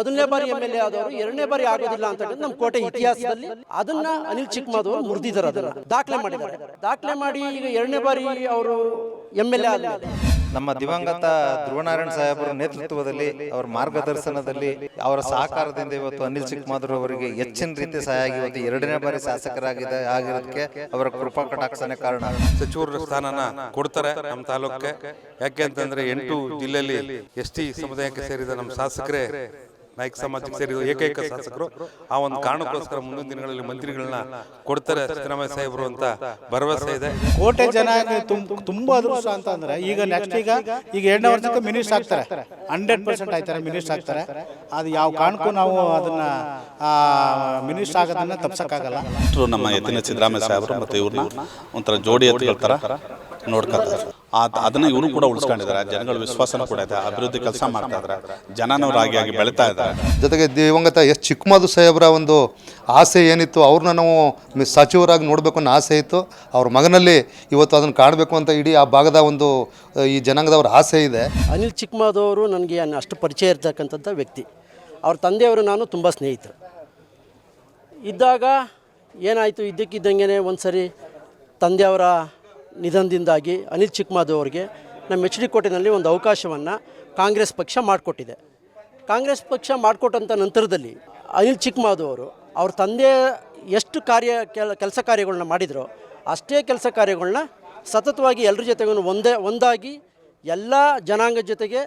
ಮೊದಲನೇ ಬಾರಿ M L A ಆದವರು ಎರಡನೇ ಬಾರಿ ಆಗೋದಿಲ್ಲ ಅಂತ ನಮ್ಮ ಕೋಟೆ ಇತಿಹಾಸದಲ್ಲಿ ಅದನ್ನ ಅನಿಲ್ ಚಿಕ್ಕಮಾದವರು ಮುರಿದಿದ್ದಾರೆ ಅದನ್ನ. ದಾಖಲೆ ಮಾಡಿದ್ದಾರೆ. ದಾಖಲೆ ಮಾಡಿ ಈಗ ಎರಡನೇ ಬಾರಿ ಅವರು ಎಂ ಎಲ್ ಎ ಆದ್ಮೇಲೆ ನಮ್ಮ ದಿವಂಗತ ಧ್ರುವನಾರಾಯಣ ಸಾಹೇಬರ ನೇತೃತ್ವದಲ್ಲಿ ಅವರ ಮಾರ್ಗದರ್ಶನದಲ್ಲಿ ಅವರ ಸಹಕಾರದಿಂದ ಇವತ್ತು ಅನಿಲ್ ಚಿಕ್ಕಮಾಧುರ್ ಅವರಿಗೆ ಹೆಚ್ಚಿನ ರೀತಿ ಸಹಾಯ ಆಗಿ ಇವತ್ತು ಎರಡನೇ ಬಾರಿ ಶಾಸಕರಾಗಿದೆ ಆಗಿರೋದಕ್ಕೆ ಅವರ ಕೃಪಾ ಕಟಾಕ್ಷನೆ ಕಾರಣ. ಸಚಿವರ ಸ್ಥಾನನ ಕೊಡ್ತಾರೆ ನಮ್ಮ ತಾಲೂಕ್ ಯಾಕೆ ಅಂತಂದ್ರೆ ಎಂಟು ಜಿಲ್ಲೆಯಲ್ಲಿ ಎಸ್ ಟಿ ಸಮುದಾಯಕ್ಕೆ ಸೇರಿದ ನಮ್ಮ ಶಾಸಕರೇ ನಾಯಕ ಸಮಾಜಕ್ಕೆ ಸೇರಿದ ಏಕೈಕ ಶಾಸಕರು ಆ ಒಂದು ಕಾರಣಕ್ಕೋಸ್ಕರ ಮುಂದಿನ ದಿನಗಳಲ್ಲಿ ಮಂತ್ರಿಗಳನ್ನ ಕೊಡ್ತಾರೆ ಸಿದ್ದರಾಮಯ್ಯ ಸಾಹೇಬರು ಅಂತ ಭರವಸೆ ಇದೆ. ಕೋಟೆ ಜನ ತುಂಬಾ ಅದೃಷ್ಟ ಅಂತ ಅಂದ್ರೆ ಈಗ ನೆಕ್ಸ್ಟ್ ಈಗ ಈಗ ಎರಡನೇ ವರ್ಷಕ್ಕೆ ಮಿನಿಸ್ಟರ್ ಆಗ್ತಾರೆ. ಹಂಡ್ರೆಡ್ ಪರ್ಸೆಂಟ್ ಆಯ್ತಾರೆ ಮಿನಿಸ್ಟರ್ ಆಗ್ತಾರೆ. ಅದು ಯಾವ ಕಾರಣಕ್ಕೂ ನಾವು ಅದನ್ನ ಮಿನಿಸ್ಟರ್ ಆಗೋದನ್ನ ತಪ್ಸಕ್ಕಾಗಲ್ಲ. ನಮ್ಮ ಎತ್ತಿನ ಸಿದ್ದರಾಮಯ್ಯ ಸಾಹೇಬರು ಮತ್ತು ಇವ್ರನ್ನ ಒಂಥರ ಜೋಡಿ ಎತ್ತಿ ಹೇಳ್ತಾರ ನೋಡ್ಕೊತಾರೆ ಆ- ಅದನ್ನ ಇವರು ಕೂಡ ಉಳಿಸ್ಕೊಂಡಿದ್ದಾರೆ. ಜನಗಳ ವಿಶ್ವಾಸನೂ ಕೂಡ ಇದೆ. ಅಭಿವೃದ್ಧಿ ಕೆಲಸ ಮಾಡ್ತಾ ಇದ್ದಾರೆ. ಜನನವರಾಗಿ ಆಗಿ ಬೆಳೀತಾ ಇದ್ದಾರೆ. ಜೊತೆಗೆ ದಿವಂಗತ ಎಸ್ ಚಿಕ್ಕಮಾದು ಸಾಹೇಬರ ಒಂದು ಆಸೆ ಏನಿತ್ತು ಅವ್ರನ್ನ ನಾವು ಸಚಿವರಾಗಿ ನೋಡಬೇಕು ಅನ್ನೋ ಆಸೆ ಇತ್ತು. ಅವ್ರ ಮಗನಲ್ಲಿ ಇವತ್ತು ಅದನ್ನು ಕಾಣಬೇಕು ಅಂತ ಇಡೀ ಆ ಭಾಗದ ಒಂದು ಈ ಜನಾಂಗದವ್ರ ಆಸೆ ಇದೆ. ಅನಿಲ್ ಚಿಕ್ಕಮಾದವರು ನನಗೆ ಅಷ್ಟು ಪರಿಚಯ ಇರ್ತಕ್ಕಂಥ ವ್ಯಕ್ತಿ. ಅವ್ರ ತಂದೆಯವರು ನಾನು ತುಂಬ ಸ್ನೇಹಿತರು. ಇದ್ದಾಗ ಏನಾಯಿತು? ಇದ್ದಕ್ಕಿದ್ದಂಗೆ ಒಂದು ಸರಿ ತಂದೆಯವರ ನಿಧನದಿಂದಾಗಿ ಅನಿಲ್ ಚಿಕ್ಕಮಾದು ಅವರಿಗೆ ನಮ್ಮ ಎಚ್ ಡಿ ಕೋಟೆನಲ್ಲಿ ಒಂದು ಅವಕಾಶವನ್ನು ಕಾಂಗ್ರೆಸ್ ಪಕ್ಷ ಮಾಡಿಕೊಟ್ಟಿದೆ. ಕಾಂಗ್ರೆಸ್ ಪಕ್ಷ ಮಾಡಿಕೊಟ್ಟಂಥ ನಂತರದಲ್ಲಿ ಅನಿಲ್ ಚಿಕ್ಕಮಾದು ಅವರು, ಅವ್ರ ತಂದೆ ಎಷ್ಟು ಕಾರ್ಯ ಕೆಲ, ಕೆಲಸ ಕಾರ್ಯಗಳನ್ನ ಮಾಡಿದರೋ ಅಷ್ಟೇ ಕೆಲಸ ಕಾರ್ಯಗಳನ್ನ ಸತತವಾಗಿ ಎಲ್ಲರ ಜೊತೆಗೂ ಒಂದೇ, ಒಂದಾಗಿ ಎಲ್ಲ ಜನಾಂಗದ ಜೊತೆಗೆ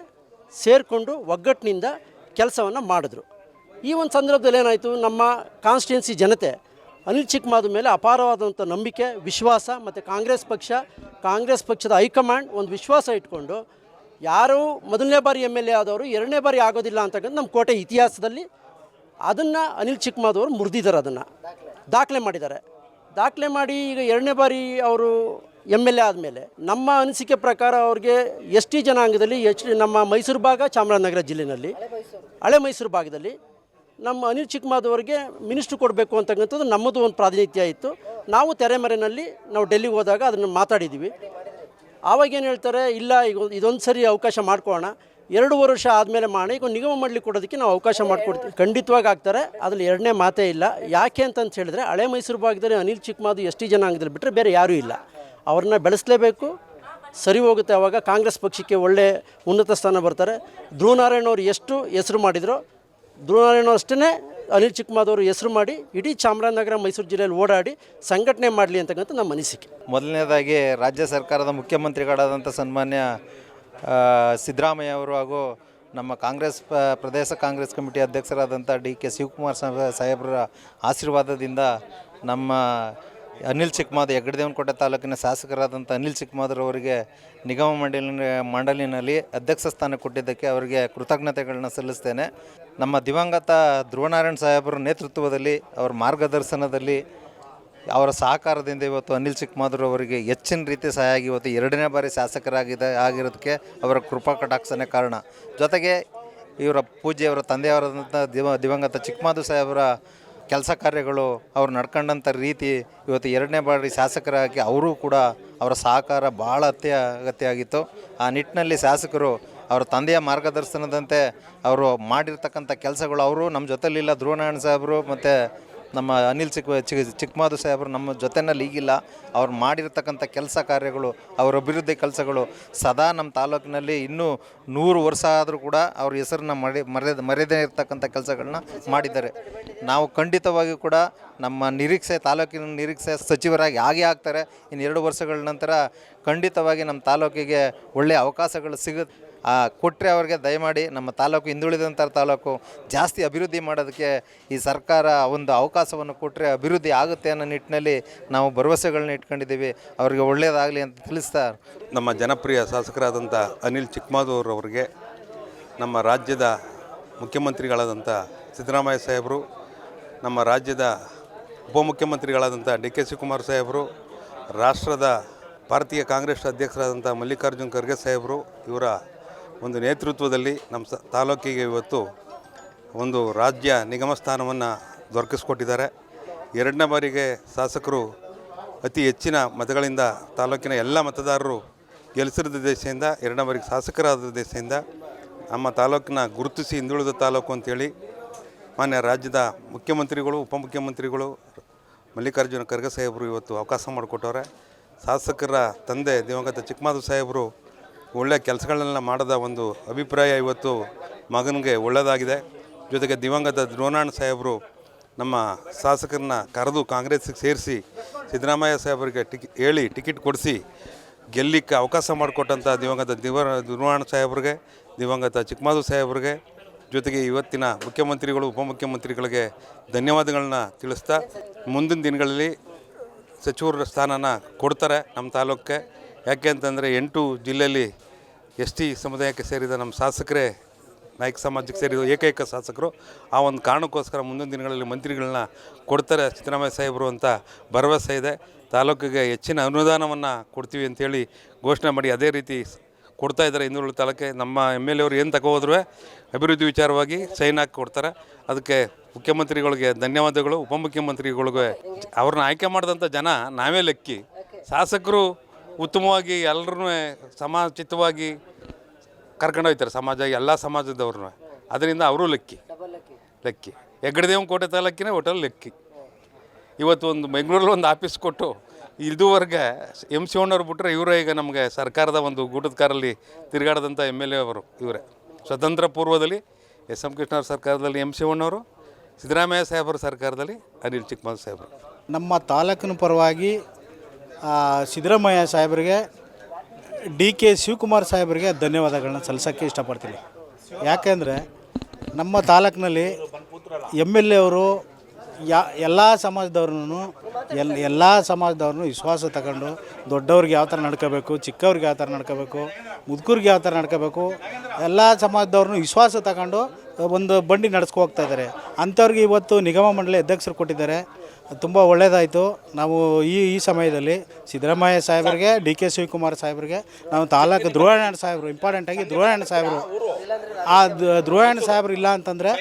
ಸೇರಿಕೊಂಡು ಒಗ್ಗಟ್ಟಿನಿಂದ ಕೆಲಸವನ್ನು ಮಾಡಿದ್ರು. ಈ ಒಂದು ಸಂದರ್ಭದಲ್ಲಿ ಏನಾಯಿತು, ನಮ್ಮ ಕಾನ್ಸ್ಟಿಟ್ಯೂನ್ಸಿ ಜನತೆ ಅನಿಲ್ ಚಿಕ್ಕಮಾದ ಮೇಲೆ ಅಪಾರವಾದಂಥ ನಂಬಿಕೆ, ವಿಶ್ವಾಸ ಮತ್ತು ಕಾಂಗ್ರೆಸ್ ಪಕ್ಷ, ಕಾಂಗ್ರೆಸ್ ಪಕ್ಷದ ಹೈಕಮಾಂಡ್ ಒಂದು ವಿಶ್ವಾಸ ಇಟ್ಕೊಂಡು ಯಾರು ಮೊದಲನೇ ಬಾರಿ ಎಂ ಎಲ್ ಎ ಆದವರು ಎರಡನೇ ಬಾರಿ ಆಗೋದಿಲ್ಲ ಅಂತಕ್ಕಂಥ ನಮ್ಮ ಕೋಟೆ ಇತಿಹಾಸದಲ್ಲಿ ಅದನ್ನು ಅನಿಲ್ ಚಿಕ್ಕಮಾದವರು ಮುರಿದಿದ್ದಾರೆ ಅದನ್ನು. ದಾಖಲೆ ಮಾಡಿದ್ದಾರೆ. ದಾಖಲೆ ಮಾಡಿ ಈಗ ಎರಡನೇ ಬಾರಿ ಅವರು ಎಂ ಎಲ್ ಎ ಆದಮೇಲೆ ನಮ್ಮ ಅನಿಸಿಕೆ ಪ್ರಕಾರ ಅವ್ರಿಗೆ ಎಸ್ ಜನಾಂಗದಲ್ಲಿ ಎಚ್ ನಮ್ಮ ಮೈಸೂರು ಭಾಗ ಚಾಮರಾಜನಗರ ಜಿಲ್ಲೆಯಲ್ಲಿ ಹಳೆ ಮೈಸೂರು ಭಾಗದಲ್ಲಿ ನಮ್ಮ ಅನಿಲ್ ಚಿಕ್ಕಮಾದವರಿಗೆ ಮಿನಿಸ್ಟ್ರು ಕೊಡಬೇಕು ಅಂತಕ್ಕಂಥದ್ದು ನಮ್ಮದು ಒಂದು ಪ್ರಾತಿನಿಧ್ಯ ಇತ್ತು. ನಾವು ತೆರೆಮರೆಯಲ್ಲಿ ನಾವು ಡೆಲ್ಲಿಗೆ ಹೋದಾಗ ಅದನ್ನು ಮಾತಾಡಿದ್ದೀವಿ. ಆವಾಗೇನು ಹೇಳ್ತಾರೆ, ಇಲ್ಲ, ಈಗ ಇದೊಂದು ಸರಿ ಅವಕಾಶ ಮಾಡ್ಕೊಳ್ಳೋಣ. ಎರಡು ವರ್ಷ ಆದಮೇಲೆ ಮಾಡಿ ಈಗ ನಿಗಮ ಮಾಡಲಿಕ್ಕೆ ಕೊಡೋದಕ್ಕೆ ನಾವು ಅವಕಾಶ ಮಾಡಿಕೊಡ್ತೀವಿ. ಖಂಡಿತವಾಗಿ ಆಗ್ತಾರೆ, ಅದ್ರಲ್ಲಿ ಎರಡನೇ ಮಾತೇ ಇಲ್ಲ. ಯಾಕೆ ಅಂತಂತ ಹೇಳಿದ್ರೆ, ಹಳೆ ಮೈಸೂರು ಭಾಗದಲ್ಲಿ ಅನಿಲ್ ಚಿಕ್ಕಮಾದು ಎಷ್ಟು ಜನ ಜನಾಂಗದಲ್ಲಿ ಬಿಟ್ಟರೆ ಬೇರೆ ಯಾರೂ ಇಲ್ಲ. ಅವ್ರನ್ನ ಬೆಳೆಸಲೇಬೇಕು, ಸರಿ ಹೋಗುತ್ತೆ ಆವಾಗ ಕಾಂಗ್ರೆಸ್ ಪಕ್ಷಕ್ಕೆ ಒಳ್ಳೆ ಉನ್ನತ ಸ್ಥಾನ ಬರ್ತಾರೆ. ಧ್ರುವನಾರಾಯಣ ಅವರು ಎಷ್ಟು ಹೆಸರು ಮಾಡಿದರೋ ಧ್ರುವನಾರಾಯಣ ಅಷ್ಟೇ ಅನಿಲ್ ಚಿಕ್ಕಮಾದವರು ಹೆಸರು ಮಾಡಿ ಇಡೀ ಚಾಮರಾಜನಗರ, ಮೈಸೂರು ಜಿಲ್ಲೆಯಲ್ಲಿ ಓಡಾಡಿ ಸಂಘಟನೆ ಮಾಡಲಿ ಅಂತಕ್ಕಂಥ ನಮ್ಮ ಅನಿಸಿಕೆ. ಮೊದಲನೇದಾಗಿ ರಾಜ್ಯ ಸರ್ಕಾರದ ಮುಖ್ಯಮಂತ್ರಿಗಳಾದಂಥ ಸನ್ಮಾನ್ಯ ಸಿದ್ದರಾಮಯ್ಯ ಅವರು ಹಾಗೂ ನಮ್ಮ ಕಾಂಗ್ರೆಸ್ ಪ್ರದೇಶ ಕಾಂಗ್ರೆಸ್ ಕಮಿಟಿ ಅಧ್ಯಕ್ಷರಾದಂಥ ಡಿ ಕೆ ಶಿವಕುಮಾರ್ ಸಾಹೇಬ- ಸಾಹೇಬರ ಆಶೀರ್ವಾದದಿಂದ ನಮ್ಮ ಅನಿಲ್ ಚಿಕ್ಕಮಾದ ಹೆಗ್ಗಡದೇವನಕೋಟೆ ತಾಲೂಕಿನ ಶಾಸಕರಾದಂಥ ಅನಿಲ್ ಚಿಕ್ಕಮಾದರವರಿಗೆ ನಿಗಮ ಮಂಡಳಿ ಮಂಡಳಿನಲ್ಲಿ ಅಧ್ಯಕ್ಷ ಸ್ಥಾನ ಕೊಟ್ಟಿದ್ದಕ್ಕೆ ಅವರಿಗೆ ಕೃತಜ್ಞತೆಗಳನ್ನ ಸಲ್ಲಿಸ್ತೇನೆ. ನಮ್ಮ ದಿವಂಗತ ಧ್ರುವನಾರಾಯಣ ಸಾಹೇಬರ ನೇತೃತ್ವದಲ್ಲಿ, ಅವರ ಮಾರ್ಗದರ್ಶನದಲ್ಲಿ, ಅವರ ಸಹಕಾರದಿಂದ ಇವತ್ತು ಅನಿಲ್ ಚಿಕ್ಕಮಾಧುರ್ ಅವರಿಗೆ ಹೆಚ್ಚಿನ ರೀತಿ ಸಹಾಯ ಆಗಿ ಇವತ್ತು ಎರಡನೇ ಬಾರಿ ಶಾಸಕರಾಗಿದೆ, ಆಗಿರೋದಕ್ಕೆ ಅವರ ಕೃಪಾ ಕಟಾಕ್ಷನೇ ಕಾರಣ. ಜೊತೆಗೆ ಇವರ ಪೂಜೆಯವರ ತಂದೆಯವರಾದಂಥ ದಿವ, ದಿವಂಗತ ಚಿಕ್ಕಮಾಧು ಸಾಹೇಬರ ಕೆಲಸ ಕಾರ್ಯಗಳು ಅವ್ರು ನಡ್ಕೊಂಡಂಥ ರೀತಿ ಇವತ್ತು ಎರಡನೇ ಬಾರಿ ಶಾಸಕರಾಗಿ ಅವರು ಕೂಡ ಅವರ ಸಹಕಾರ ಭಾಳ ಅತ್ಯ ಅಗತ್ಯ ಆಗಿತ್ತು ಆ ನಿಟ್ಟಿನಲ್ಲಿ ಶಾಸಕರು ಅವರ ತಂದೆಯ ಮಾರ್ಗದರ್ಶನದಂತೆ ಅವರು ಮಾಡಿರ್ತಕ್ಕಂಥ ಕೆಲಸಗಳು ಅವರು, ನಮ್ಮ ಜೊತೆಲಿಲ್ಲ ಧ್ರುವನಾರಾಯಣ ಸಾಹೇಬರು ಮತ್ತು ನಮ್ಮ ಅನಿಲ್ ಚಿಕ್ ಚಿಕ್ಕ ಚಿಕ್ಮಾದು ಸಾಹೇಬರು ನಮ್ಮ ಜೊತೆನಲ್ಲಿ ಈಗಿಲ್ಲ. ಅವ್ರು ಮಾಡಿರ್ತಕ್ಕಂಥ ಕೆಲಸ ಕಾರ್ಯಗಳು, ಅವರ ಅಭಿವೃದ್ಧಿ ಕೆಲಸಗಳು ಸದಾ ನಮ್ಮ ತಾಲೂಕಿನಲ್ಲಿ ಇನ್ನೂ ನೂರು ವರ್ಷ ಆದರೂ ಕೂಡ ಅವ್ರ ಹೆಸರನ್ನ ಮರೆ, ಮರೆದ ಮರೆಯದೇ ಇರ್ತಕ್ಕಂಥ ಕೆಲಸಗಳನ್ನ ಮಾಡಿದ್ದಾರೆ. ನಾವು ಖಂಡಿತವಾಗಿಯೂ ಕೂಡ ನಮ್ಮ ನಿರೀಕ್ಷೆ, ತಾಲೂಕಿನ ನಿರೀಕ್ಷೆ ಸಚಿವರಾಗಿ ಹಾಗೆ ಆಗ್ತಾರೆ. ಇನ್ನು ಎರಡು ವರ್ಷಗಳ ನಂತರ ಖಂಡಿತವಾಗಿ ನಮ್ಮ ತಾಲೂಕಿಗೆ ಒಳ್ಳೆಯ ಅವಕಾಶಗಳು ಸಿಗುತ್ತೆ ಕೊಟ್ಟರೆ ಅವ್ರಿಗೆ ದಯಮಾಡಿ ನಮ್ಮ ತಾಲೂಕು, ಹಿಂದುಳಿದಂಥ ತಾಲೂಕು ಜಾಸ್ತಿ ಅಭಿವೃದ್ಧಿ ಮಾಡೋದಕ್ಕೆ ಈ ಸರ್ಕಾರ ಒಂದು ಅವಕಾಶವನ್ನು ಕೊಟ್ಟರೆ ಅಭಿವೃದ್ಧಿ ಆಗುತ್ತೆ ಅನ್ನೋ ನಿಟ್ಟಿನಲ್ಲಿ ನಾವು ಭರವಸೆಗಳನ್ನ ಇಟ್ಕೊಂಡಿದ್ದೀವಿ. ಅವರಿಗೆ ಒಳ್ಳೆಯದಾಗಲಿ ಅಂತ ತಿಳಿಸ್ತಾ ನಮ್ಮ ಜನಪ್ರಿಯ ಶಾಸಕರಾದಂಥ ಅನಿಲ್ ಚಿಕ್ಕಮಾದೂರವರಿಗೆ ನಮ್ಮ ರಾಜ್ಯದ ಮುಖ್ಯಮಂತ್ರಿಗಳಾದಂಥ ಸಿದ್ದರಾಮಯ್ಯ ಸಾಹೇಬರು, ನಮ್ಮ ರಾಜ್ಯದ ಉಪಮುಖ್ಯಮಂತ್ರಿಗಳಾದಂಥ ಡಿ ಕೆ ಶಿವಕುಮಾರ್ ಸಾಹೇಬರು, ರಾಷ್ಟ್ರದ ಭಾರತೀಯ ಕಾಂಗ್ರೆಸ್ ಅಧ್ಯಕ್ಷರಾದಂಥ ಮಲ್ಲಿಕಾರ್ಜುನ್ ಖರ್ಗೆ ಸಾಹೇಬರು, ಇವರ ಒಂದು ನೇತೃತ್ವದಲ್ಲಿ ನಮ್ಮ ಸ, ತಾಲೂಕಿಗೆ ಇವತ್ತು ಒಂದು ರಾಜ್ಯ ನಿಗಮ ಸ್ಥಾನವನ್ನು ದೊರಕಿಸ್ಕೊಟ್ಟಿದ್ದಾರೆ. ಎರಡನೇ ಬಾರಿಗೆ ಶಾಸಕರು ಅತಿ ಹೆಚ್ಚಿನ ಮತಗಳಿಂದ ತಾಲೂಕಿನ ಎಲ್ಲ ಮತದಾರರು ಗೆಲ್ಲಿಸಿದ ದೇಶದಿಂದ, ಎರಡನೇ ಬಾರಿಗೆ ಶಾಸಕರಾದ ದೇಶದಿಂದ ನಮ್ಮ ತಾಲೂಕಿನ ಗುರುತಿಸಿ ಹಿಂದುಳಿದ ತಾಲೂಕು ಅಂತೇಳಿ ಮಾನ್ಯ ರಾಜ್ಯದ ಮುಖ್ಯಮಂತ್ರಿಗಳು, ಉಪಮುಖ್ಯಮಂತ್ರಿಗಳು ಮಲ್ಲಿಕಾರ್ಜುನ ಖರ್ಗೆ ಸಾಹೇಬರು ಇವತ್ತು ಅವಕಾಶ ಮಾಡಿಕೊಟ್ಟವ್ರೆ. ಶಾಸಕರ ತಂದೆ ದಿವಂಗತ ಚಿಕ್ಕಮಾದು ಸಾಹೇಬರು ಒಳ್ಳೆಯ ಕೆಲಸಗಳನ್ನೆಲ್ಲ ಮಾಡದ ಒಂದು ಅಭಿಪ್ರಾಯ ಇವತ್ತು ಮಗನಿಗೆ ಒಳ್ಳೆಯದಾಗಿದೆ ಜೊತೆಗೆ ದಿವಂಗತ ದ್ರೋಣಾಣ್ ಸಾಹೇಬರು ನಮ್ಮ ಶಾಸಕರನ್ನ ಕರೆದು ಕಾಂಗ್ರೆಸ್ಸಿಗೆ ಸೇರಿಸಿ ಸಿದ್ದರಾಮಯ್ಯ ಸಾಹೇಬರಿಗೆ ಟಿಕಿ, ಹೇಳಿ ಟಿಕೆಟ್ ಕೊಡಿಸಿ ಗೆಲ್ಲಿಕ್ಕೆ ಅವಕಾಶ ಮಾಡಿಕೊಟ್ಟಂಥ ದಿವಂಗತ ದಿವ ದುರ್ವಾಣ ಸಾಹೇಬ್ರಿಗೆ, ದಿವಂಗತ ಚಿಕ್ಕಮಾದು ಸಾಹೇಬ್ರಿಗೆ, ಜೊತೆಗೆ ಇವತ್ತಿನ ಮುಖ್ಯಮಂತ್ರಿಗಳು, ಉಪಮುಖ್ಯಮಂತ್ರಿಗಳಿಗೆ ಧನ್ಯವಾದಗಳನ್ನ ತಿಳಿಸ್ತಾ ಮುಂದಿನ ದಿನಗಳಲ್ಲಿ ಸಚಿವರ ಸ್ಥಾನನ ಕೊಡ್ತಾರೆ ನಮ್ಮ ತಾಲೂಕಿಗೆ. ಯಾಕೆ ಅಂತಂದರೆ ಎಂಟು ಜಿಲ್ಲೆಯಲ್ಲಿ ಎಸ್ ಟಿ ಸಮುದಾಯಕ್ಕೆ ಸೇರಿದ ನಮ್ಮ ಶಾಸಕರೇ ನಾಯಕ ಸಮಾಜಕ್ಕೆ ಸೇರಿದ ಏಕೈಕ ಶಾಸಕರು ಆ ಒಂದು ಕಾರಣಕ್ಕೋಸ್ಕರ ಮುಂದಿನ ದಿನಗಳಲ್ಲಿ ಮಂತ್ರಿಗಳನ್ನ ಕೊಡ್ತಾರೆ ಸಿದ್ದರಾಮಯ್ಯ ಸಾಹೇಬರು ಅಂತ ಭರವಸೆ ಇದೆ. ತಾಲೂಕಿಗೆ ಹೆಚ್ಚಿನ ಅನುದಾನವನ್ನು ಕೊಡ್ತೀವಿ ಅಂತೇಳಿ ಘೋಷಣೆ ಮಾಡಿ ಅದೇ ರೀತಿ ಕೊಡ್ತಾ ಇದ್ದಾರೆ ಹಿಂದುಳಿದ ತಾಲೂಕೆ. ನಮ್ಮ ಎಂ ಎಲ್ ಎವರು ಏನು ತಗೋದ್ರು ಅಭಿವೃದ್ಧಿ ವಿಚಾರವಾಗಿ ಸೈನ್ ಹಾಕಿ ಕೊಡ್ತಾರೆ. ಅದಕ್ಕೆ ಮುಖ್ಯಮಂತ್ರಿಗಳಿಗೆ ಧನ್ಯವಾದಗಳು ಉಪಮುಖ್ಯಮಂತ್ರಿಗಳಿಗೆ ಅವ್ರನ್ನ ಆಯ್ಕೆ ಮಾಡಿದಂಥ ಜನ ನಾವೇ ಲೆಕ್ಕಿ. ಶಾಸಕರು ಉತ್ತಮವಾಗಿ ಎಲ್ಲರೂ ಸಮಾಜಿತವಾಗಿ ಕರ್ಕೊಂಡು ಹೋಗ್ತಾರೆ ಸಮಾಜ, ಎಲ್ಲ ಸಮಾಜದವ್ರನ್ನ. ಅದರಿಂದ ಅವರು ಲೆಕ್ಕಿ. ಲೆಕ್ಕಿ. ಹೆಗ್ಗಡದೇವನ ಕೋಟೆ ತಾಲೂಕಿನೇ ಹೋಟೆಲ್ ಲೆಕ್ಕಿ. ಇವತ್ತು ಒಂದು ಬೆಂಗಳೂರಲ್ಲಿ ಒಂದು ಆಫೀಸ್ ಕೊಟ್ಟು ಇದುವರೆಗೆ ಎಂ ಸಿ ಓಣ್ಣವ್ರು ಬಿಟ್ಟರೆ ಇವರೇ ಈಗ ನಮಗೆ ಸರ್ಕಾರದ ಒಂದು ಗೂಟದ ಕಾರಲ್ಲಿ ತಿರುಗಾಡದಂಥ ಎಂ ಎಲ್ ಎ ಅವರು ಇವರೇ. ಸ್ವತಂತ್ರ ಪೂರ್ವದಲ್ಲಿ ಎಸ್ ಎಂ ಕೃಷ್ಣವ್ರ ಸರ್ಕಾರದಲ್ಲಿ ಎಂ ಸಿ ಓಣ್ಣವರು ಸಿದ್ದರಾಮಯ್ಯ ಸಾಹೇಬರ ಸರ್ಕಾರದಲ್ಲಿ ಅನಿಲ್ ಚಿಕ್ಕಮಲ್ ಸಾಹೇಬರು. ನಮ್ಮ ತಾಲೂಕಿನ ಪರವಾಗಿ ಸಿದ್ದರಾಮಯ್ಯ ಸಾಹೇಬರಿಗೆ, ಡಿ ಕೆ ಶಿವಕುಮಾರ್ ಸಾಹೇಬರಿಗೆ ಧನ್ಯವಾದಗಳನ್ನ ಸಲ್ಲಿಸೋಕ್ಕೆ ಇಷ್ಟಪಡ್ತೀನಿ. ಯಾಕೆಂದರೆ ನಮ್ಮ ತಾಲೂಕಿನಲ್ಲಿ ಎಂ ಎಲ್ ಎ ಅವರು ಯಾ, ಎಲ್ಲ ಸಮಾಜದವ್ರನ್ನೂ, ಎಲ್, ಎಲ್ಲ ಸಮಾಜದವ್ರನ್ನೂ ವಿಶ್ವಾಸ ತಗೊಂಡು ದೊಡ್ಡವ್ರಿಗೆ ಯಾವ ಥರ ನಡ್ಕೋಬೇಕು, ಚಿಕ್ಕವ್ರಿಗೆ ಯಾವ ಥರ ನಡ್ಕೋಬೇಕು, ಮುದುಕರಿಗೆ ಯಾವ ಥರ ನಡ್ಕೋಬೇಕು, ಎಲ್ಲ ಸಮಾಜದವ್ರನ್ನೂ ವಿಶ್ವಾಸ ತಗೊಂಡು ಒಂದು ಬಂಡಿ ನಡೆಸ್ಕೊ ಹೋಗ್ತಾ ಇದ್ದಾರೆ. ಅಂಥವ್ರಿಗೆ ಇವತ್ತು ನಿಗಮ ಮಂಡಳಿ ಅಧ್ಯಕ್ಷರು ಕೊಟ್ಟಿದ್ದಾರೆ. ತುಂಬ ಒಳ್ಳೆಯದಾಯಿತು ನಾವು ಈ ಈ ಸಮಯದಲ್ಲಿ ಸಿದ್ದರಾಮಯ್ಯ ಸಾಹೇಬರಿಗೆ, ಡಿ ಕೆ ಶಿವಕುಮಾರ್ ಸಾಹೇಬರಿಗೆ, ನಾವು ತಾಲೂಕು ಧ್ರುವನಾರಾಯಣ ಸಾಹೇಬರು ಇಂಪಾರ್ಟೆಂಟಾಗಿ ಧ್ರುವನಾರಾಯಣ ಸಾಹೇಬರು. ಆ ಧ್ರುವನಾರಾಯಣ ಸಾಹೇಬರು ಇಲ್ಲ ಅಂತಂದರೆ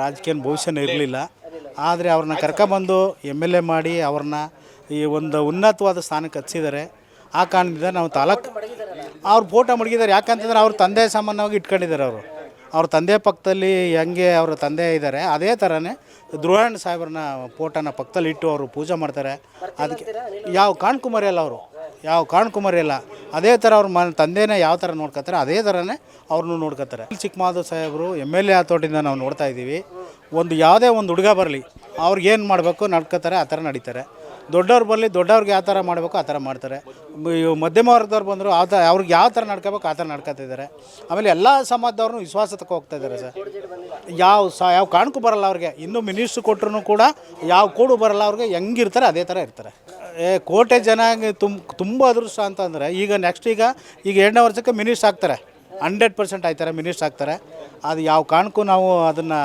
ರಾಜಕೀಯ ಭವಿಷ್ಯನೇ ಇರಲಿಲ್ಲ. ಆದರೆ ಅವ್ರನ್ನ ಕರ್ಕೊಂಬಂದು ಎಂ ಎಲ್ ಎ ಮಾಡಿ ಅವ್ರನ್ನ ಈ ಒಂದು ಉನ್ನತವಾದ ಸ್ಥಾನಕ್ಕೆ ಹಚ್ಚಿದ್ದಾರೆ ಆ ಕಾರಣದಿಂದ ನಾವು ತಾಲೂಕು ಅವ್ರು ಫೋಟೋ ಮಡಗಿದ್ದಾರೆ. ಯಾಕಂತಂದ್ರೆ ಅವ್ರ ತಂದೆ ಸಾಮಾನ್ಯವಾಗಿ ಇಟ್ಕೊಂಡಿದ್ದಾರೆ ಅವರು. ಅವ್ರ ತಂದೆ ಪಕ್ಕದಲ್ಲಿ ಹೆಂಗೆ ಅವ್ರ ತಂದೆ ಇದ್ದಾರೆ, ಅದೇ ಥರನೇ ಧ್ರುವಣ್ಣ ಸಾಹೇಬ್ರನ್ನ ಫೋಟೋನ ಪಕ್ಕದಲ್ಲಿ ಇಟ್ಟು ಅವರು ಪೂಜೆ ಮಾಡ್ತಾರೆ. ಅದಕ್ಕೆ ಯಾವ ಕಾಣ್ಕುಮಾರಿ ಅಲ್ಲ ಅವರು, ಯಾವ ಕಾಣ್ಕುಮಾರಿ ಅಲ್ಲ, ಅದೇ ಥರ ಅವ್ರ ಮನ ತಂದೆನೇ ಯಾವ ಥರ ನೋಡ್ಕೊತಾರೆ, ಅದೇ ಥರನೇ ಅವ್ರನ್ನೂ ನೋಡ್ಕೊತಾರೆ. ಚಿಕ್ಕಮಾಧವ್ ಸಾಹೇಬರು ಎಂ ಎಲ್ ಎ ಹತೋಟಿಂದ ನಾವು ನೋಡ್ತಾ ಇದ್ದೀವಿ. ಒಂದು ಯಾವುದೇ ಒಂದು ಹುಡುಗ ಬರಲಿ, ಅವ್ರಿಗೆ ಏನು ಮಾಡಬೇಕು, ನಡ್ಕೋತಾರೆ, ಆ ಥರ ನಡೀತಾರೆ. ದೊಡ್ಡವ್ರು ಬರಲಿ, ದೊಡ್ಡವ್ರಿಗೆ ಯಾವ ಥರ ಮಾಡಬೇಕು ಆ ಥರ ಮಾಡ್ತಾರೆ. ಮಧ್ಯಮ ವರ್ಗದವ್ರು ಬಂದರು ಆ ಥರ ಅವ್ರಿಗೆ ಯಾವ ಥರ ನಡ್ಕೋಬೇಕು ಆ ಥರ ನಡ್ಕೊತಿದ್ದಾರೆ ಆಮೇಲೆ ಎಲ್ಲ ಸಮಾಜದವ್ರನ್ನೂ ವಿಶ್ವಾಸಕ್ಕೆ ಹೋಗ್ತಾ ಇದ್ದಾರೆ ಸರ್. ಯಾವ ಸ ಯಾವ ಕಾರಣಕ್ಕೂ ಬರಲ್ಲ ಅವ್ರಿಗೆ. ಇನ್ನೂ ಮಿನಿಸ್ಟ್ರು ಕೊಟ್ಟರು ಕೂಡ ಯಾವ ಕೂಡು ಬರಲ್ಲ ಅವ್ರಿಗೆ, ಹೆಂಗಿರ್ತಾರೆ ಅದೇ ಥರ ಇರ್ತಾರೆ. ಏ, ಕೋಟೆ ಜನ ತುಂಬ ತುಂಬ ಅದೃಷ್ಟ ಅಂತಂದರೆ ಈಗ ನೆಕ್ಸ್ಟ್ ಈಗ ಈಗ ಎರಡನೇ ವರ್ಷಕ್ಕೆ ಮಿನಿಸ್ಟ್ರ್ ಆಗ್ತಾರೆ. ಹಂಡ್ರೆಡ್ ಪರ್ಸೆಂಟ್ ಆಯ್ತಾರೆ, ಮಿನಿಸ್ಟ್ರ್ ಆಗ್ತಾರೆ. ಅದು ಯಾವ ಕಾರಣಕ್ಕೂ ನಾವು ಅದನ್ನು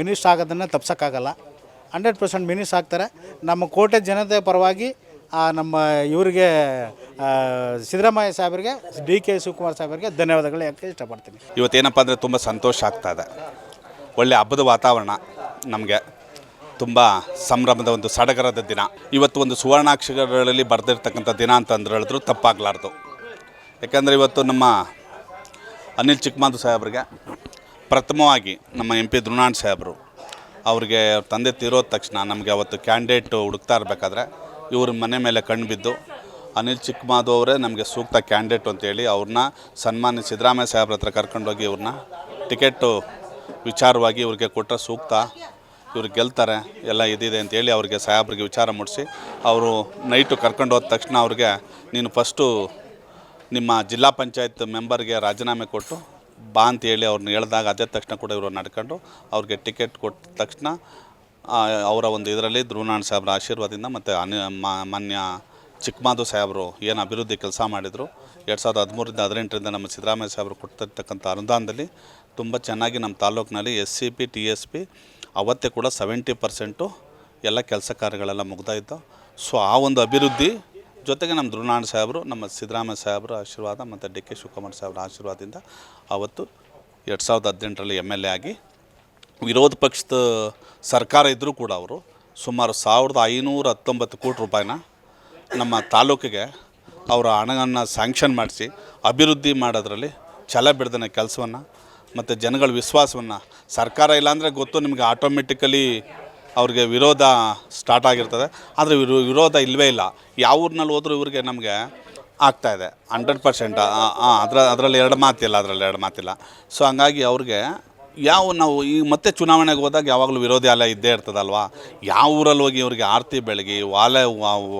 ಮಿನಿಸ್ಟ್ರ್ ಆಗೋದನ್ನು ತಪ್ಸೋಕ್ಕಾಗಲ್ಲ. ಹಂಡ್ರೆಡ್ ಪರ್ಸೆಂಟ್ ಮಿನಿಸ್ ಆಗ್ತಾರೆ. ನಮ್ಮ ಕೋಟೆ ಜನತೆ ಪರವಾಗಿ ಆ, ನಮ್ಮ ಇವರಿಗೆ ಸಿದ್ದರಾಮಯ್ಯ ಸಾಹೇಬರಿಗೆ ಡಿ ಕೆ ಶಿವಕುಮಾರ್ ಸಾಹೇಬರಿಗೆ ಧನ್ಯವಾದಗಳು ಯಾಕೆ ಇಷ್ಟಪಡ್ತೀನಿ. ಇವತ್ತೇನಪ್ಪ ಅಂದರೆ ತುಂಬ ಸಂತೋಷ ಆಗ್ತಾ ಇದೆ. ಒಳ್ಳೆ ಹಬ್ಬದ ವಾತಾವರಣ ನಮಗೆ. ತುಂಬ ಸಂಭ್ರಮದ ಒಂದು ಸಡಗರದ ದಿನ. ಇವತ್ತು ಒಂದು ಸುವರ್ಣಾಕ್ಷರಗಳಲ್ಲಿ ಬರೆದಿರ್ತಕ್ಕಂಥ ದಿನ ಅಂತ ಅಂದ್ರೆ ಹೇಳಿದ್ರು ತಪ್ಪಾಗಲಾರ್ದು. ಯಾಕಂದರೆ ಇವತ್ತು ನಮ್ಮ ಅನಿಲ್ ಚಿಕ್ಕಮಾಧು ಸಾಹೇಬ್ರಿಗೆ ಪ್ರಥಮವಾಗಿ ನಮ್ಮ ಎಂ ಪಿ ಧೃಣಾಣ್ ಸಾಹೇಬರು ಅವ್ರಿಗೆ ಅವ್ರ ತಂದೆ ತೀರೋದ ತಕ್ಷಣ ನಮಗೆ ಅವತ್ತು ಕ್ಯಾಂಡಿಡೇಟ್ ಹುಡುಕ್ತಾ ಇರಬೇಕಾದ್ರೆ ಇವ್ರ ಮನೆ ಮೇಲೆ ಕಣ್ಣು ಬಿದ್ದು ಅನಿಲ್ ಚಿಕ್ಕಮಾದು ಅವರೇ ನಮಗೆ ಸೂಕ್ತ ಕ್ಯಾಂಡಿಡೇಟ್ ಅಂತೇಳಿ ಅವ್ರನ್ನ ಸನ್ಮಾನ್ಯ ಸಿದ್ದರಾಮಯ್ಯ ಸಾಹೇಬ್ರ ಹತ್ರ ಕರ್ಕೊಂಡೋಗಿ ಇವ್ರನ್ನ ಟಿಕೆಟು ವಿಚಾರವಾಗಿ ಇವ್ರಿಗೆ ಕೊಟ್ಟರೆ ಸೂಕ್ತ. ಇವ್ರು ಗೆಲ್ತಾರೆ, ಎಲ್ಲ ಇದಿದೆ ಅಂತೇಳಿ ಅವ್ರಿಗೆ ಸಾಹೇಬ್ರಿಗೆ ವಿಚಾರ ಮುಡಿಸಿ ಅವರು ನೈಟು ಕರ್ಕೊಂಡು ಹೋದ ತಕ್ಷಣ ಅವ್ರಿಗೆ ನೀನು ಫಸ್ಟು ನಿಮ್ಮ ಜಿಲ್ಲಾ ಪಂಚಾಯತ್ ಮೆಂಬರ್ಗೆ ರಾಜೀನಾಮೆ ಕೊಟ್ಟು ಬಾ ಅಂತ ಹೇಳಿ ಅವ್ರನ್ನ ಹೇಳಿದಾಗ ಅದೇ ತಕ್ಷಣ ಕೂಡ ಇವರು ನಡ್ಕೊಂಡು ಅವ್ರಿಗೆ ಟಿಕೆಟ್ ಕೊಟ್ಟ ತಕ್ಷಣ ಅವರ ಒಂದು ಇದರಲ್ಲಿ ಧ್ರುವನಾರಾಯಣ ಸಾಹೇಬ್ರ ಆಶೀರ್ವಾದದಿಂದ ಮತ್ತು ಅನಿ ಮಾನ್ಯ ಚಿಕ್ಕಮಾದು ಸಾಹೇಬರು ಏನು ಅಭಿವೃದ್ಧಿ ಕೆಲಸ ಮಾಡಿದರು. ಎರಡು ಸಾವಿರದ ಹದಿಮೂರರಿಂದ ಹದಿನೆಂಟರಿಂದ ನಮ್ಮ ಸಿದ್ದರಾಮಯ್ಯ ಸಾಹೇಬರು ಕೊಡ್ತಿರ್ತಕ್ಕಂಥ ಅನುದಾನದಲ್ಲಿ ತುಂಬ ಚೆನ್ನಾಗಿ ನಮ್ಮ ತಾಲೂಕಿನಲ್ಲಿ S C P T S P ಅವತ್ತೇ ಕೂಡ ಸೆವೆಂಟಿ ಪರ್ಸೆಂಟು ಎಲ್ಲ ಕೆಲಸ ಕಾರ್ಯಗಳೆಲ್ಲ ಮುಗ್ದಾಯಿತು. ಸೊ ಆ ಒಂದು ಅಭಿವೃದ್ಧಿ ಜೊತೆಗೆ ನಮ್ಮ ಧ್ರುವನಾರಾಯಣ ಸಾಹೇಬರು, ನಮ್ಮ ಸಿದ್ದರಾಮಯ್ಯ ಸಾಹೇಬರ ಆಶೀರ್ವಾದ ಮತ್ತು ಡಿ ಕೆ ಶಿವಕುಮಾರ್ ಸಾಹೇಬರ ಆಶೀರ್ವಾದದಿಂದ ಅವತ್ತು ಎರಡು ಸಾವಿರದ ಹದಿನೆಂಟರಲ್ಲಿ ಎಂ ಎಲ್ ಎ ಆಗಿ ವಿರೋಧ ಪಕ್ಷದ ಸರ್ಕಾರ ಇದ್ದರೂ ಕೂಡ ಅವರು ಸುಮಾರು ಸಾವಿರದ ಐನೂರ ಹತ್ತೊಂಬತ್ತು ಕೋಟಿ ರೂಪಾಯಿನ ನಮ್ಮ ತಾಲೂಕಿಗೆ ಅವರ ಹಣವನ್ನು ಸ್ಯಾಂಕ್ಷನ್ ಮಾಡಿಸಿ ಅಭಿವೃದ್ಧಿ ಮಾಡೋದ್ರಲ್ಲಿ ಛಲ ಬಿಡ್ದನ ಕೆಲಸವನ್ನು ಮತ್ತು ಜನಗಳ ವಿಶ್ವಾಸವನ್ನು ಸರ್ಕಾರ ಇಲ್ಲಾಂದರೆ ಗೊತ್ತು ನಿಮಗೆ ಆಟೋಮೆಟಿಕಲಿ ಅವ್ರಿಗೆ ವಿರೋಧ ಸ್ಟಾರ್ಟ್ ಆಗಿರ್ತದೆ. ಆದರೆ ವಿರೋ ವಿರೋಧ ಇಲ್ಲವೇ ಇಲ್ಲ. ಯಾವ ಊರಿನಲ್ಲಿ ಹೋದರೂ ಇವ್ರಿಗೆ ನಮಗೆ ಆಗ್ತಾಯಿದೆ ಹಂಡ್ರೆಡ್ ಪರ್ಸೆಂಟ್ ಅದರ ಅದರಲ್ಲಿ ಎರಡು ಮಾತಿಲ್ಲ, ಅದರಲ್ಲಿ ಎರಡು ಮಾತಿಲ್ಲ. ಸೊ ಹಂಗಾಗಿ ಅವ್ರಿಗೆ ಯಾವ ನಾವು ಈ ಮತ್ತೆ ಚುನಾವಣೆಗೆ ಹೋದಾಗ ಯಾವಾಗಲೂ ವಿರೋಧಿ ಅಲೆ ಇದ್ದೇ ಇರ್ತದಲ್ವಾ? ಯಾವ ಊರಲ್ಲಿ ಹೋಗಿ ಇವ್ರಿಗೆ ಆರತಿ ಬೆಳಗಿ, ವಾಲೆ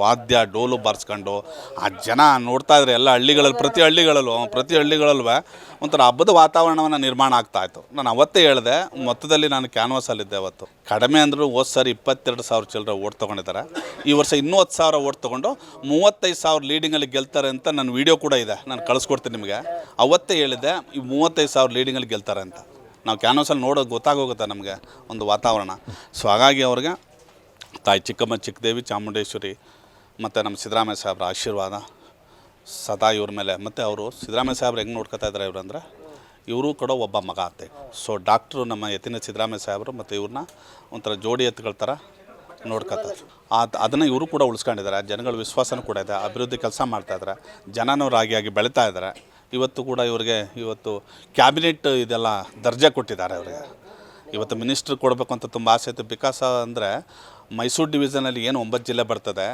ವಾದ್ಯ, ಡೋಲು ಬಾರಿಸ್ಕೊಂಡು, ಆ ಜನ ನೋಡ್ತಾ ಇದ್ರೆ ಎಲ್ಲ ಹಳ್ಳಿಗಳಲ್ಲಿ, ಪ್ರತಿ ಹಳ್ಳಿಗಳಲ್ಲೂ ಪ್ರತಿ ಹಳ್ಳಿಗಳಲ್ಲೂ ಒಂಥರ ಹಬ್ಬದ ವಾತಾವರಣವನ್ನು ನಿರ್ಮಾಣ ಆಗ್ತಾ ಇತ್ತು. ನಾನು ಅವತ್ತೇ ಹೇಳಿದೆ, ಮೊತ್ತದಲ್ಲಿ ನಾನು ಕ್ಯಾನ್ವಾಸಲ್ಲಿದ್ದೆ ಅವತ್ತು. ಕಡಿಮೆ ಅಂದರೂ ಹೋದ ಸರಿ ಇಪ್ಪತ್ತೆರಡು ಸಾವಿರ ಚಿಲ್ಲರೆ ಓಟ್ ತೊಗೊಂಡಿದ್ದಾರೆ. ಈ ವರ್ಷ ಇನ್ನೂ ಹತ್ತು ಸಾವಿರ ಓಟ್ ತೊಗೊಂಡು ಮೂವತ್ತೈದು ಸಾವಿರ ಲೀಡಿಂಗಲ್ಲಿ ಗೆಲ್ತಾರೆ ಅಂತ ನನ್ನ ವೀಡಿಯೋ ಕೂಡ ಇದೆ. ನಾನು ಕಳಿಸ್ಕೊಡ್ತೀನಿ ನಿಮಗೆ. ಅವತ್ತೇ ಹೇಳಿದ್ದೆ, ಈ ಮೂವತ್ತೈದು ಸಾವಿರ ಲೀಡಿಂಗಲ್ಲಿ ಗೆಲ್ತಾರೆ ಅಂತ. ನಾವು ಕ್ಯಾನ್ವಸಲ್ಲಿ ನೋಡೋದು ಗೊತ್ತಾಗೋಗುತ್ತೆ ನಮಗೆ ಒಂದು ವಾತಾವರಣ. ಸೊ ಹಾಗಾಗಿ ಅವ್ರಿಗೆ ತಾಯಿ ಚಿಕ್ಕಮ್ಮ, ಚಿಕ್ಕದೇವಿ, ಚಾಮುಂಡೇಶ್ವರಿ ಮತ್ತು ನಮ್ಮ ಸಿದ್ದರಾಮಯ್ಯ ಸಾಹೇಬ್ರ ಆಶೀರ್ವಾದ ಸದಾ ಇವ್ರ ಮೇಲೆ. ಮತ್ತು ಅವರು ಸಿದ್ದರಾಮಯ್ಯ ಸಾಹೇಬ್ರು ಹೆಂಗೆ ನೋಡ್ಕೊತಾ ಇದ್ದಾರೆ ಇವ್ರು ಅಂದರೆ ಇವರು ಕೂಡ ಒಬ್ಬ ಮಗ ಆಗ್ತೆ ಸೊ ಡಾಕ್ಟ್ರು ನಮ್ಮ ಎತ್ತಿನ ಸಿದ್ದರಾಮಯ್ಯ ಸಾಹೇಬರು ಮತ್ತು ಇವ್ರನ್ನ ಒಂಥರ ಜೋಡಿ ಎತ್ತುಗಳ ಥರ ನೋಡ್ಕೊತಾರೆ. ಅದು ಅದನ್ನು ಇವರು ಕೂಡ ಉಳಿಸ್ಕೊಂಡಿದ್ದಾರೆ. ಜನಗಳ ವಿಶ್ವಾಸನೂ ಕೂಡ ಇದೆ. ಅಭಿವೃದ್ಧಿ ಕೆಲಸ ಮಾಡ್ತಾಯಿದ್ದಾರೆ ಜನನೂ ರಾಗಿಯಾಗಿ ಬೆಳೀತಾ ಇದ್ದಾರೆ. ಇವತ್ತು ಕೂಡ ಇವರಿಗೆ ಇವತ್ತು ಕ್ಯಾಬಿನೆಟ್ ಇದೆಲ್ಲ ದರ್ಜೆ ಕೊಟ್ಟಿದ್ದಾರೆ ಅವರಿಗೆ. ಇವತ್ತು ಮಿನಿಸ್ಟ್ರ್ ಕೊಡಬೇಕು ಅಂತ ತುಂಬ ಆಸೆ ಇತ್ತು. ಬಿಕಾಸ್ ಅಂದರೆ ಮೈಸೂರು ಡಿವಿಷನಲ್ಲಿ ಏನು ಒಂಬತ್ತು ಜಿಲ್ಲೆ ಬರ್ತದೆ,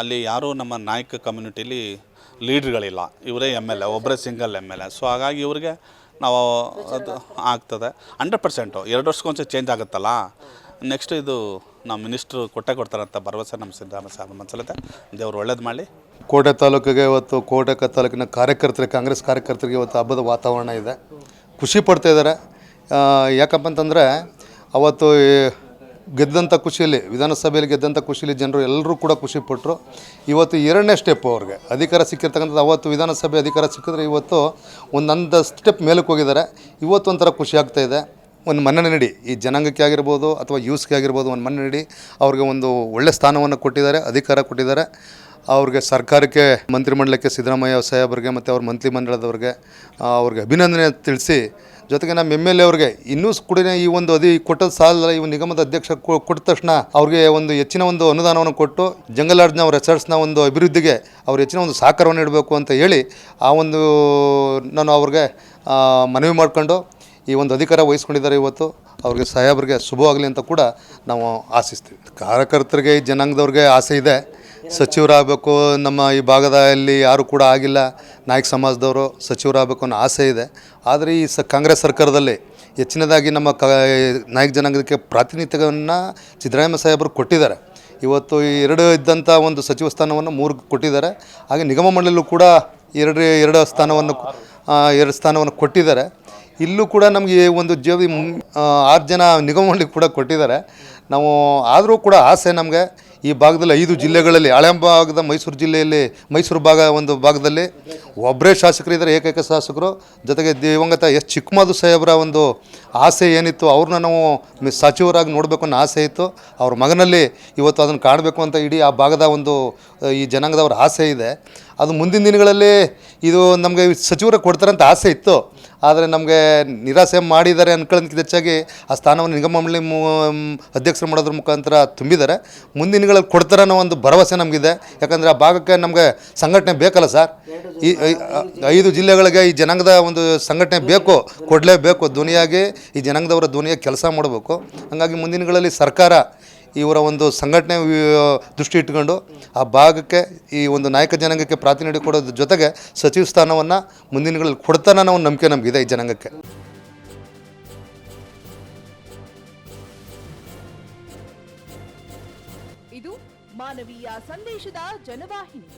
ಅಲ್ಲಿ ಯಾರೂ ನಮ್ಮ ನಾಯಕ ಕಮ್ಯುನಿಟಿಲಿ ಲೀಡ್ರ್ಗಳಿಲ್ಲ ಇವರೇ ಎಂ ಎಲ್ ಎ ಒಬ್ಬರೇ single M L A so ಹಾಗಾಗಿ ಇವ್ರಿಗೆ ನಾವು ಅದು ಆಗ್ತದೆ. ಹಂಡ್ರೆಡ್ ಪರ್ಸೆಂಟು ಎರಡು ವರ್ಷಕ್ಕೊಂದ್ಸರಿ ಚೇಂಜ್ ಆಗುತ್ತಲ್ಲ? ನೆಕ್ಸ್ಟ್ ಇದು ನಮ್ಮ ಮಿನಿಸ್ಟ್ರು ಕೊಟ್ಟೆ ಅಂತ ಭರವಸೆ ನಮ್ಮ ಸಿದ್ದರಾಮಯ್ಯ ಸಾಹೇಬ್ ಮನ್ಸಲತೆ ದೇವ್ರು ಒಳ್ಳೇದು ಮಾಡಲಿ. ಕೋಟೆ ತಾಲೂಕಿಗೆ ಇವತ್ತು ಕೋಟೆ ತಾಲೂಕಿನ ಕಾರ್ಯಕರ್ತರಿಗೆ, ಕಾಂಗ್ರೆಸ್ ಕಾರ್ಯಕರ್ತರಿಗೆ ಇವತ್ತು ಹಬ್ಬದ ವಾತಾವರಣ ಇದೆ. ಖುಷಿ ಪಡ್ತಾ ಇದ್ದಾರೆ. ಯಾಕಪ್ಪ ಅಂತಂದರೆ ಅವತ್ತು ಗೆದ್ದಂಥ ಖುಷಿಯಲ್ಲಿ, ವಿಧಾನಸಭೆಯಲ್ಲಿ ಗೆದ್ದಂಥ ಖುಷಿಯಲ್ಲಿ ಜನರು ಎಲ್ಲರೂ ಕೂಡ ಖುಷಿ ಪಟ್ಟರು ಇವತ್ತು ಎರಡನೇ ಸ್ಟೆಪ್ ಅವ್ರಿಗೆ. ಅಧಿಕಾರ ಸಿಕ್ಕಿರ್ತಕ್ಕಂಥದ್ದು ಅವತ್ತು ವಿಧಾನಸಭೆ ಅಧಿಕಾರ ಸಿಕ್ಕಿದ್ರೆ ಇವತ್ತು ಒಂದೊಂದು ಸ್ಟೆಪ್ ಮೇಲಕ್ಕೆ ಹೋಗಿದ್ದಾರೆ. ಇವತ್ತು ಒಂಥರ ಖುಷಿ ಆಗ್ತಾ ಇದೆ. ಒಂದು ಮನ್ನಣೆ ನೀಡಿ. ಈ ಜನಾಂಗಕ್ಕೆ ಆಗಿರ್ಬೋದು ಅಥವಾ ಯೂಸ್ಗೆ ಆಗಿರ್ಬೋದು ಒಂದು ಮನ್ನಣೆ ನೀಡಿ. ಅವ್ರಿಗೆ ಒಂದು ಒಳ್ಳೆ ಸ್ಥಾನವನ್ನು ಕೊಟ್ಟಿದ್ದಾರೆ, ಅಧಿಕಾರ ಕೊಟ್ಟಿದ್ದಾರೆ. ಅವ್ರಿಗೆ ಸರ್ಕಾರಕ್ಕೆ, ಮಂತ್ರಿಮಂಡಲಕ್ಕೆ ಸಿದ್ದರಾಮಯ್ಯ ಸಾಹೇಬ್ರಿಗೆ ಮತ್ತು ಅವ್ರ ಮಂತ್ರಿ ಮಂಡಲದವ್ರಿಗೆ ಅವ್ರಿಗೆ ಅಭಿನಂದನೆ ತಿಳಿಸಿ, ಜೊತೆಗೆ ನಮ್ಮ ಎಂ ಎಲ್ ಎ ಅವ್ರಿಗೆ ಇನ್ನೂ ಕೂಡ ಈ ಒಂದು ಅದಿ ಕೊಟ್ಟದ ಸಾಲ ಈ ನಿಗಮದ ಅಧ್ಯಕ್ಷ ಕೊಟ್ಟ ತಕ್ಷಣ ಅವ್ರಿಗೆ ಒಂದು ಹೆಚ್ಚಿನ ಒಂದು ಅನುದಾನವನ್ನು ಕೊಟ್ಟು ಜಂಗಲ್ ಲಾಡ್ಜ್ನ ರೆಸಾರ್ಟ್ಸ್ನ ಒಂದು ಅಭಿವೃದ್ಧಿಗೆ ಅವ್ರು ಹೆಚ್ಚಿನ ಒಂದು ಸಹಕಾರವನ್ನು ನೀಡಬೇಕು ಅಂತ ಹೇಳಿ ಆ ಒಂದು ನಾನು ಅವ್ರಿಗೆ ಮನವಿ ಮಾಡ್ಕೊಂಡು ಈ ಒಂದು ಅಧಿಕಾರ ವಹಿಸ್ಕೊಂಡಿದ್ದಾರೆ ಇವತ್ತು, ಅವ್ರಿಗೆ ಸಾಹೇಬ್ರಿಗೆ ಶುಭವಾಗಲಿ ಅಂತ ಕೂಡ ನಾವು ಆಶಿಸ್ತೀವಿ. ಕಾರ್ಯಕರ್ತರಿಗೆ ಈ ಜನಾಂಗದವ್ರಿಗೆ ಆಸೆ ಇದೆ. ಸಚಿವರಾಗಬೇಕು ನಮ್ಮ ಈ ಭಾಗದಲ್ಲಿ ಯಾರು ಕೂಡ ಆಗಿಲ್ಲ. ನಾಯಕ ಸಮಾಜದವರು ಸಚಿವರಾಗಬೇಕು ಅನ್ನೋ ಆಸೆ ಇದೆ. ಆದರೆ ಈ ಸ, ಕಾಂಗ್ರೆಸ್ ಸರ್ಕಾರದಲ್ಲಿ ಹೆಚ್ಚಿನದಾಗಿ ನಮ್ಮ ಕ, ನಾಯಕ ಜನಾಂಗಕ್ಕೆ ಪ್ರಾತಿನಿಧ್ಯವನ್ನು ಸಿದ್ದರಾಮಯ್ಯ ಸಾಹೇಬರು ಕೊಟ್ಟಿದ್ದಾರೆ. ಇವತ್ತು ಈ ಎರಡು ಇದ್ದಂಥ ಒಂದು ಸಚಿವ ಸ್ಥಾನವನ್ನು ಮೂರು ಕೊಟ್ಟಿದ್ದಾರೆ. ಹಾಗೆ ನಿಗಮ ಮಂಡಳಿಯಲ್ಲೂ ಕೂಡ ಎರಡು ಎರಡು ಸ್ಥಾನವನ್ನು ಎರಡು ಸ್ಥಾನವನ್ನು ಕೊಟ್ಟಿದ್ದಾರೆ. ಇಲ್ಲೂ ಕೂಡ ನಮಗೆ ಒಂದು ಜೋಬಿ ಆರು ಜನ ನಿಗಮ ಮಂಡಳಿ ಕೂಡ ಕೊಟ್ಟಿದ್ದಾರೆ. ನಾವು ಆದರೂ ಕೂಡ ಆಸೆ ನಮಗೆ ಈ ಭಾಗದಲ್ಲಿ ಐದು ಜಿಲ್ಲೆಗಳಲ್ಲಿ ಹಳೆ ಭಾಗದ ಮೈಸೂರು ಜಿಲ್ಲೆಯಲ್ಲಿ, ಮೈಸೂರು ಭಾಗ ಒಂದು ಭಾಗದಲ್ಲಿ ಒಬ್ಬರೇ ಶಾಸಕರಿದ್ದಾರೆ ಏಕೈಕ ಶಾಸಕರು. ಜೊತೆಗೆ ದಿವಂಗತ ಎಸ್. ಚಿಕ್ಕಮದು ಸಾಹೇಬರ ಒಂದು ಆಸೆ ಏನಿತ್ತು, ಅವ್ರನ್ನ ನಾವು ಸಚಿವರಾಗಿ ನೋಡಬೇಕು ಅನ್ನೋ ಆಸೆ ಇತ್ತು. ಅವ್ರ ಮಗನಲ್ಲಿ ಇವತ್ತು ಅದನ್ನು ಕಾಣಬೇಕು ಅಂತ ಇಡೀ ಆ ಭಾಗದ ಒಂದು ಈ ಜನಾಂಗದವ್ರ ಆಸೆ ಇದೆ. ಅದು ಮುಂದಿನ ದಿನಗಳಲ್ಲಿ ಇದು ನಮಗೆ ಸಚಿವರು ಕೊಡ್ತಾರಂತ ಆಸೆ ಇತ್ತು. ಆದರೆ ನಮಗೆ ನಿರಾಸೆ ಮಾಡಿದ್ದಾರೆ ಅನ್ಕೊಳ್ಳೋದಕ್ಕಿಂತ ಹೆಚ್ಚಾಗಿ ಆ ಸ್ಥಾನವನ್ನು ನಿಗಮ ಮಂಡಳಿ ಅಧ್ಯಕ್ಷರು ಮಾಡೋದ್ರ ಮುಖಾಂತರ ತುಂಬಿದ್ದಾರೆ. ಮುಂದಿನ ದಿನಗಳಲ್ಲಿ ಕೊಡ್ತಾರೆ ಅನ್ನೋ ಒಂದು ಭರವಸೆ ನಮಗಿದೆ. ಯಾಕಂದರೆ ಆ ಭಾಗಕ್ಕೆ ನಮಗೆ ಸಂಘಟನೆ ಬೇಕಲ್ಲ ಸರ್? ಈ ಐದು ಜಿಲ್ಲೆಗಳಿಗೆ ಈ ಜನಾಂಗದ ಒಂದು ಸಂಘಟನೆ ಬೇಕು, ಕೊಡಲೇಬೇಕು ಧ್ವನಿಯಾಗಿ ಈ ಜನಾಂಗದವರ ಧ್ವನಿಯಾಗಿ ಕೆಲಸ ಮಾಡಬೇಕು. ಹಾಗಾಗಿ ಮುಂದಿನ ದಿನಗಳಲ್ಲಿ ಸರ್ಕಾರ ಇವರ ಒಂದು ಸಂಘಟನೆ ದೃಷ್ಟಿ ಇಟ್ಕೊಂಡು ಆ ಭಾಗಕ್ಕೆ ಈ ಒಂದು ನಾಯಕ ಜನಾಂಗಕ್ಕೆ ಪ್ರಾತಿನಿಧ್ಯ ಕೊಡೋದ್ರ ಜೊತೆಗೆ ಸಚಿವ ಸ್ಥಾನವನ್ನು ಮುಂದಿನ ಕೊಡ್ತಾನ ಕೊಡ್ತಾನೆ ಅನ್ನೋ ಒಂದು ನಂಬಿಕೆ ನಮಗಿದೆ ಈ ಜನಾಂಗಕ್ಕೆ. ಇದು ಮಾನವೀಯ ಸಂದೇಶದ ಜನವಾಹಿನಿ.